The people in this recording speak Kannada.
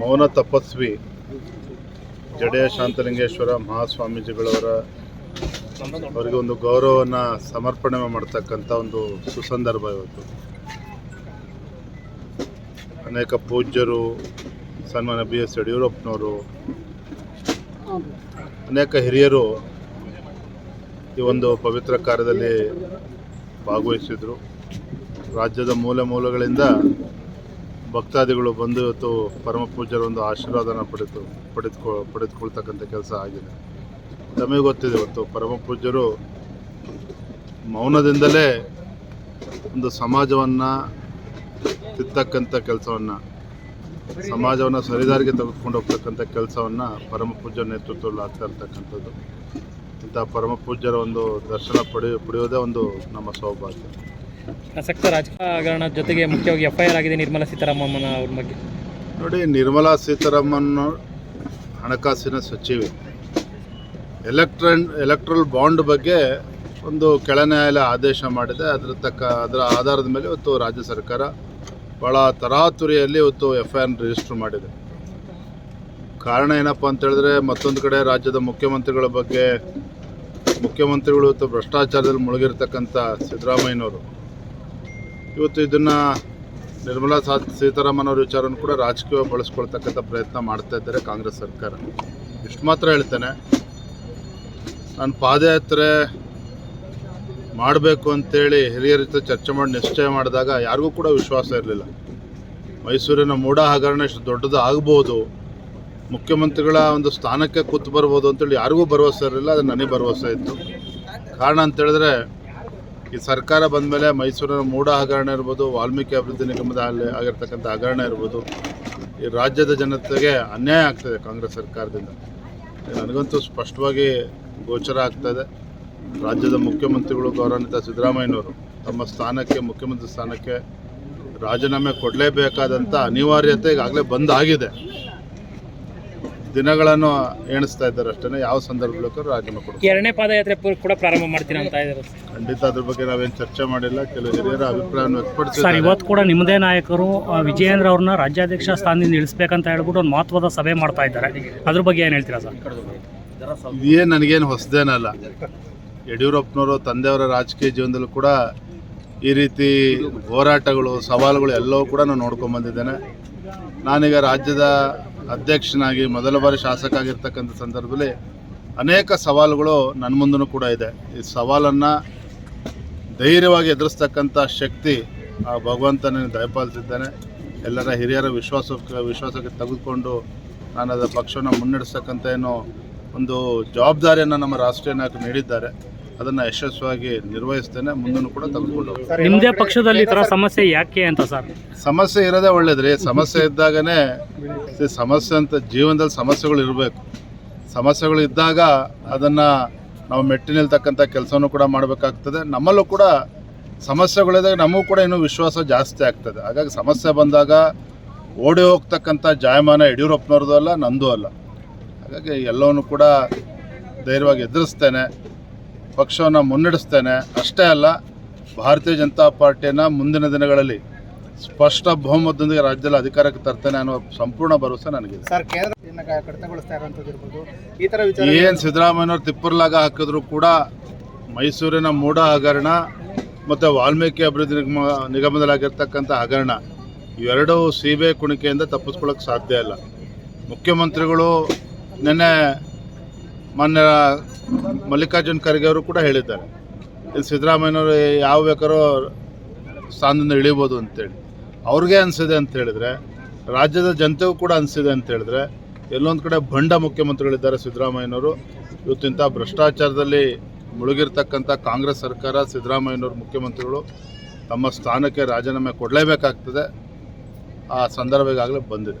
ಮೌನ ತಪಸ್ವಿ ಜಡೆಯ ಶಾಂತಲಿಂಗೇಶ್ವರ ಮಹಾಸ್ವಾಮೀಜಿಗಳವರ ಅವರಿಗೆ ಒಂದು ಗೌರವವನ್ನು ಸಮರ್ಪಣೆ ಮಾಡ್ತಕ್ಕಂಥ ಒಂದು ಸುಸಂದರ್ಭ ಇವತ್ತು. ಅನೇಕ ಪೂಜ್ಯರು ಸನ್ಮಾನ ಬಿ ಎಸ್ ಯಡಿಯೂರಪ್ಪನವರು, ಅನೇಕ ಹಿರಿಯರು ಈ ಒಂದು ಪವಿತ್ರ ಕಾರ್ಯದಲ್ಲಿ ಭಾಗವಹಿಸಿದರು. ರಾಜ್ಯದ ಮೂಲೆ ಮೂಲೆಗಳಿಂದ ಭಕ್ತಾದಿಗಳು ಬಂದು ಇವತ್ತು ಪರಮ ಪೂಜ್ಯರ ಒಂದು ಆಶೀರ್ವಾದನ ಪಡೆದು ಪಡೆದುಕೊ, ಪಡೆದುಕೊಳ್ತಕ್ಕಂಥ ಕೆಲಸ ಆಗಿದೆ. ತಮಗೆ ಗೊತ್ತಿದೆ ಇವತ್ತು ಪರಮ ಪೂಜ್ಯರು ಮೌನದಿಂದಲೇ ಒಂದು ಸಮಾಜವನ್ನು ತಿತ್ತಕ್ಕಂಥ ಕೆಲಸವನ್ನು, ಸಮಾಜವನ್ನು ಸರಿದಾರಿಗೆ ತೆಗೆದುಕೊಂಡು ಹೋಗ್ತಕ್ಕಂಥ ಕೆಲಸವನ್ನು ಪರಮ ಪೂಜ್ಯ ನೇತೃತ್ವದಲ್ಲಿ ಆಗ್ತಾ ಇರ್ತಕ್ಕಂಥದ್ದು. ಇಂಥ ಪರಮ ಪೂಜ್ಯರ ಒಂದು ದರ್ಶನ ಪಡೆಯ, ಪಡೆಯೋದೇ ಒಂದು ನಮ್ಮ ಸೌಭಾಗ್ಯ. ಪ್ರಸಕ್ತ ರಾಜಕಾರಣ ಜೊತೆಗೆ ಮುಖ್ಯವಾಗಿ ಎಫ್ ಐ ಆರ್ ಆಗಿದೆ ನಿರ್ಮಲಾ ಸೀತಾರಾಮನ್ ಅವ್ರ ಬಗ್ಗೆ. ನೋಡಿ, ನಿರ್ಮಲಾ ಸೀತಾರಾಮನ್ ಹಣಕಾಸಿನ ಸಚಿವೆ. ಎಲೆಕ್ಟ್ರನ್, ಎಲೆಕ್ಟ್ರಲ್ ಬಾಂಡ್ ಬಗ್ಗೆ ಒಂದು ಕೆಳ ನ್ಯಾಯಾಲಯ ಆದೇಶ ಮಾಡಿದೆ. ಅದರ ತಕ್ಕ, ಅದರ ಆಧಾರದ ಮೇಲೆ ಇವತ್ತು ರಾಜ್ಯ ಸರ್ಕಾರ ಭಾಳ ತರಾತುರಿಯಲ್ಲಿ ಇವತ್ತು ಎಫ್ ಐ ಆರ್ ರಿಜಿಸ್ಟರ್ ಮಾಡಿದೆ. ಕಾರಣ ಏನಪ್ಪ ಅಂತ ಹೇಳಿದ್ರೆ, ಮತ್ತೊಂದು ಕಡೆ ರಾಜ್ಯದ ಮುಖ್ಯಮಂತ್ರಿಗಳ ಬಗ್ಗೆ ಮುಖ್ಯಮಂತ್ರಿಗಳು ಇವತ್ತು ಭ್ರಷ್ಟಾಚಾರದಲ್ಲಿ ಮುಳುಗಿರ್ತಕ್ಕಂಥ ಸಿದ್ದರಾಮಯ್ಯನವರು ಇವತ್ತು ಇದನ್ನು ನಿರ್ಮಲಾ ಸಾ ಸೀತಾರಾಮನ್ ಅವ್ರ ವಿಚಾರವನ್ನು ಕೂಡ ರಾಜಕೀಯ ಬಳಸ್ಕೊಳ್ತಕ್ಕಂಥ ಪ್ರಯತ್ನ ಮಾಡ್ತಾ ಇದ್ದಾರೆ ಕಾಂಗ್ರೆಸ್ ಸರ್ಕಾರ. ಇಷ್ಟು ಮಾತ್ರ ಹೇಳ್ತೇನೆ. ನಾನು ಪಾದಯಾತ್ರೆ ಮಾಡಬೇಕು ಅಂತೇಳಿ ಹಿರಿಯರ ಜೊತೆ ಚರ್ಚೆ ಮಾಡಿ ನಿಶ್ಚಯ ಮಾಡಿದಾಗ ಯಾರಿಗೂ ಕೂಡ ವಿಶ್ವಾಸ ಇರಲಿಲ್ಲ. ಮೈಸೂರಿನ ಮೂಢ ಹಗರಣ ಇಷ್ಟು ದೊಡ್ಡದು ಆಗ್ಬೋದು. ಮುಖ್ಯಮಂತ್ರಿಗಳ ಒಂದು ಸ್ಥಾನಕ್ಕೆ ಕೂತು ಬರ್ಬೋದು ಅಂತೇಳಿ ಯಾರಿಗೂ ಭರವಸೆ ಇರಲಿಲ್ಲ, ಅದು ನನಗೆ ಭರವಸೆ ಇತ್ತು. ಕಾರಣ ಅಂತ ಹೇಳಿದ್ರೆ ಈ ಸರ್ಕಾರ ಬಂದ ಮೇಲೆ ಮೈಸೂರಿನ ಮೂಢ ಹಗರಣ ಇರ್ಬೋದು, ವಾಲ್ಮೀಕಿ ಅಭಿವೃದ್ಧಿ ನಿಗಮದ ಅಲ್ಲಿ ಆಗಿರ್ತಕ್ಕಂಥ ಹಗರಣ ಇರ್ಬೋದು, ಈ ರಾಜ್ಯದ ಜನತೆಗೆ ಅನ್ಯಾಯ ಆಗ್ತದೆ ಕಾಂಗ್ರೆಸ್ ಸರ್ಕಾರದಿಂದ. ನನಗಂತೂ ಸ್ಪಷ್ಟವಾಗಿ ಗೋಚರ ಆಗ್ತದೆ ರಾಜ್ಯದ ಮುಖ್ಯಮಂತ್ರಿಗಳು ಗೌರವಾನ್ವಿತ ಸಿದ್ದರಾಮಯ್ಯನವರು ತಮ್ಮ ಸ್ಥಾನಕ್ಕೆ, ಮುಖ್ಯಮಂತ್ರಿ ಸ್ಥಾನಕ್ಕೆ ರಾಜೀನಾಮೆ ಕೊಡಲೇಬೇಕಾದಂಥ ಅನಿವಾರ್ಯತೆ ಈಗಾಗಲೇ ಬಂದಾಗಿದೆ ದಿನಗಳನ್ನು ಎಣಿಸ್ತಾ ಇದ್ದಾರೆ ಅಷ್ಟೇ ಯಾವ ಸಂದರ್ಭದಲ್ಲೂ ರಾಜೀನಾಮೆ ಕೊಡ್ತಾರೆ ಎರಡನೇ ಪಾದಯಾತ್ರೆ ಕೂಡ ಪ್ರಾರಂಭ ಮಾಡ್ತೀನಿ ಅಂತ ಇದ್ದಾರೆ. ಖಂಡಿತ ಅದ್ರ ಬಗ್ಗೆ ನಾವೇನು ಚರ್ಚೆ ಮಾಡಿಲ್ಲ. ಕೆಲವು ಹಿರಿಯರ ಅಭಿಪ್ರಾಯವನ್ನು ವ್ಯಕ್ತಪಡಿಸ್ತಾರೆ ವ್ಯಕ್ತಪಡಿಸಿದ್ದಾರೆ ಇವತ್ತು ಕೂಡ ನಿಮ್ಮದೇ ನಾಯಕರು ವಿಜಯೇಂದ್ರ ಅವ್ರನ್ನ ರಾಜ್ಯಾಧ್ಯಕ್ಷ ಸ್ಥಾನದಿಂದ ಇಳಿಸ್ಬೇಕಂತ ಹೇಳ್ಬಿಟ್ಟು ಒಂದು ಮಹತ್ವದ ಸಭೆ ಮಾಡ್ತಾ ಇದ್ದಾರೆ. ಅದ್ರ ಬಗ್ಗೆ ಏನು ಹೇಳ್ತೀರಾ ಸರ್? ಏನು ನನಗೇನು ಹೊಸದೇನಲ್ಲ ಯಡಿಯೂರಪ್ಪನವರು ತಂದೆಯವರ ರಾಜಕೀಯ ಜೀವನದಲ್ಲೂ ಕೂಡ ಈ ರೀತಿ ಹೋರಾಟಗಳು ಸವಾಲುಗಳು ಎಲ್ಲವೂ ಕೂಡ ನಾನು ನೋಡ್ಕೊಂಬಂದಿದ್ದೇನೆ. ನಾನೀಗ ರಾಜ್ಯದ ಅಧ್ಯಕ್ಷನಾಗಿ, ಮೊದಲ ಬಾರಿ ಶಾಸಕ ಆಗಿರ್ತಕ್ಕಂಥ ಸಂದರ್ಭದಲ್ಲಿ ಅನೇಕ ಸವಾಲುಗಳು ನನ್ನ ಮುಂದೂ ಕೂಡ ಇದೆ. ಈ ಸವಾಲನ್ನು ಧೈರ್ಯವಾಗಿ ಎದುರಿಸ್ತಕ್ಕಂಥ ಶಕ್ತಿ ಆ ಭಗವಂತನ ದಯಪಾಲಿಸಿದ್ದಾನೆ. ಎಲ್ಲರ ಹಿರಿಯರ ವಿಶ್ವಾಸಕ್ಕೆ ವಿಶ್ವಾಸಕ್ಕೆ ತೆಗೆದುಕೊಂಡು ನಾನು ಅದರ ಪಕ್ಷವನ್ನು ಮುನ್ನಡೆಸ್ತಕ್ಕಂಥ ಏನೋ ಒಂದು ಜವಾಬ್ದಾರಿಯನ್ನು ನಮ್ಮ ರಾಷ್ಟ್ರೀಯ ನಾಯಕರು ನೀಡಿದ್ದಾರೆ. ಅದನ್ನು ಯಶಸ್ವಿಯಾಗಿ ನಿರ್ವಹಿಸ್ತೇನೆ ಮುಂದೂ ಕೂಡ ತೆಗೆದುಕೊಂಡು ಹೋಗ್ತೇನೆ. ನಿಮ್ಮದೇ ಪಕ್ಷದಲ್ಲಿ ಈ ಥರ ಸಮಸ್ಯೆ ಯಾಕೆ ಅಂತ ಸರ್? ಸಮಸ್ಯೆ ಇರೋದೇ ಒಳ್ಳೇದ್ರಿ. ಸಮಸ್ಯೆ ಇದ್ದಾಗನೇ ಈ ಸಮಸ್ಯೆ ಅಂತ ಜೀವನದಲ್ಲಿ ಸಮಸ್ಯೆಗಳು ಇರಬೇಕು. ಸಮಸ್ಯೆಗಳು ಇದ್ದಾಗ ಅದನ್ನು ನಾವು ಮೆಟ್ಟಿ ನಿಲ್ತಕ್ಕಂಥ ಕೆಲಸವನ್ನು ಕೂಡ ಮಾಡಬೇಕಾಗ್ತದೆ. ನಮ್ಮಲ್ಲೂ ಕೂಡ ಸಮಸ್ಯೆಗಳಿದ್ದಾಗ ನಮಗೂ ಕೂಡ ಇನ್ನೂ ವಿಶ್ವಾಸ ಜಾಸ್ತಿ ಆಗ್ತದೆ. ಹಾಗಾಗಿ ಸಮಸ್ಯೆ ಬಂದಾಗ ಓಡಿ ಹೋಗ್ತಕ್ಕಂಥ ಜಾಯಮಾನ ಯಡಿಯೂರಪ್ಪನವ್ರದ್ದು ಅಲ್ಲ ನಂದು ಅಲ್ಲ. ಹಾಗಾಗಿ ಎಲ್ಲವನ್ನು ಕೂಡ ಧೈರ್ಯವಾಗಿ ಎದುರಿಸ್ತೇನೆ. ಪಕ್ಷವನ್ನು ಮುನ್ನಡೆಸ್ತೇನೆ. ಅಷ್ಟೇ ಅಲ್ಲ ಭಾರತೀಯ ಜನತಾ ಪಾರ್ಟಿಯನ್ನು ಮುಂದಿನ ದಿನಗಳಲ್ಲಿ ಸ್ಪಷ್ಟ ಬಹುಮತದೊಂದಿಗೆ ರಾಜ್ಯದಲ್ಲಿ ಅಧಿಕಾರಕ್ಕೆ ತರ್ತೇನೆ ಅನ್ನೋ ಸಂಪೂರ್ಣ ಭರವಸೆ ನನಗಿದೆ. ಏನು ಸಿದ್ದರಾಮಯ್ಯನವ್ರು ತಿಪ್ಪರ್ಲಾಗ ಹಾಕಿದ್ರು ಕೂಡ ಮೈಸೂರಿನ ಮೂಡ ಹಗರಣ ಮತ್ತು ವಾಲ್ಮೀಕಿ ಅಭಿವೃದ್ಧಿ ನಿಗಮ ನಿಗಮದಲ್ಲಾಗಿರ್ತಕ್ಕಂಥ ಹಗರಣ ಇವೆರಡೂ ಸಿ ಬಿ ಐ ಕುಣಿಕೆಯಿಂದ ತಪ್ಪಿಸ್ಕೊಳ್ಳೋಕ್ಕೆ ಸಾಧ್ಯ ಇಲ್ಲ. ಮುಖ್ಯಮಂತ್ರಿಗಳು ನಿನ್ನೆ ಮಾನ್ಯ ಮಲ್ಲಿಕಾರ್ಜುನ್ ಖರ್ಗೆ ಅವರು ಕೂಡ ಹೇಳಿದ್ದಾರೆ. ಸಿದ್ದರಾಮಯ್ಯನವರು ಯಾವ ಬೇಕಾದ್ರೂ ಸ್ಥಾನದಿಂದ ಇಳಿಬೋದು ಅಂತೇಳಿ. ಅವ್ರಿಗೆ ಅನಿಸಿದೆ ಅಂತ ಹೇಳಿದ್ರೆ, ರಾಜ್ಯದ ಜನತೆಗೂ ಕೂಡ ಅನಿಸಿದೆ ಅಂತ ಹೇಳಿದ್ರೆ, ಎಲ್ಲೊಂದು ಕಡೆ ಬಂಡ ಮುಖ್ಯಮಂತ್ರಿಗಳಿದ್ದಾರೆ ಸಿದ್ದರಾಮಯ್ಯನವರು. ಇವತ್ತಿಂಥ ಭ್ರಷ್ಟಾಚಾರದಲ್ಲಿ ಮುಳುಗಿರ್ತಕ್ಕಂಥ ಕಾಂಗ್ರೆಸ್ ಸರ್ಕಾರ, ಸಿದ್ದರಾಮಯ್ಯನವರು ಮುಖ್ಯಮಂತ್ರಿಗಳು ತಮ್ಮ ಸ್ಥಾನಕ್ಕೆ ರಾಜೀನಾಮೆ ಕೊಡಲೇಬೇಕಾಗ್ತದೆ. ಆ ಸಂದರ್ಭ ಈಗಾಗಲೇ ಬಂದಿದೆ.